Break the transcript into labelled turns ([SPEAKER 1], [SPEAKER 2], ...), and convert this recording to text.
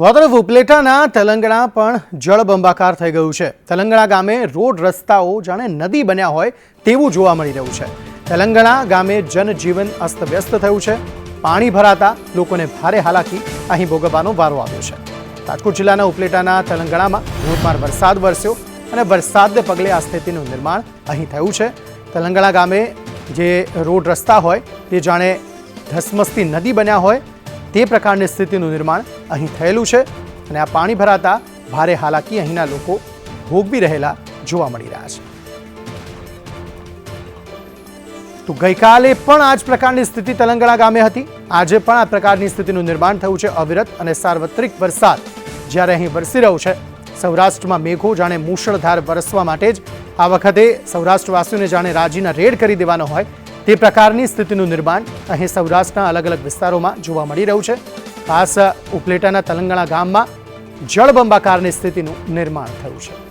[SPEAKER 1] તો આ તરફ ઉપલેટાના તેલંગણા પણ જળબંબાકાર થઈ ગયું છે. તેલંગણા ગામે રોડ રસ્તાઓ જાણે નદી બન્યા હોય તેવું જોવા મળી રહ્યું છે. તેલંગણા ગામે જનજીવન અસ્તવ્યસ્ત થયું છે. પાણી ભરાતા લોકોને ભારે હાલાકી અહીં ભોગવવાનો વારો આવ્યો છે. રાજકોટ જિલ્લાના ઉપલેટાના તેલંગણામાં ધોધમાર વરસાદ વરસ્યો અને વરસાદને પગલે આ સ્થિતિનું નિર્માણ અહીં થયું છે. તેલંગણા ગામે જે રોડ રસ્તા હોય તે જાણે ધસમસતી નદી બન્યા હોય તે પ્રકારની સ્થિતિનું નિર્માણ અહીં થયેલું છે અને આ પાણી ભરાતા ભારે હાલાકી અહીંના લોકો ભોગવી રહેલા જોવા મળી રહ્યા છે. તો ગઈકાલે પણ આ જ પ્રકારની સ્થિતિ તેલંગણા ગામે હતી. આજે પણ આ પ્રકારની સ્થિતિનું નિર્માણ થયું છે. અવિરત અને સાર્વત્રિક વરસાદ જ્યારે અહીં વરસી રહ્યો છે. સૌરાષ્ટ્રમાં મેઘો જાણે મૂશળધાર વરસવા માટે જ આ વખતે સૌરાષ્ટ્રવાસીઓને જાણે રાજીના રેડ કરી દેવાનો હોય તે પ્રકારની સ્થિતિનું નિર્માણ અહીં સૌરાષ્ટ્રના અલગ અલગ વિસ્તારોમાં જોવા મળી રહ્યું છે. ખાસ ઉપલેટાના તલંગણા ગામમાં જળબંબાકારની સ્થિતિનું નિર્માણ થયું છે.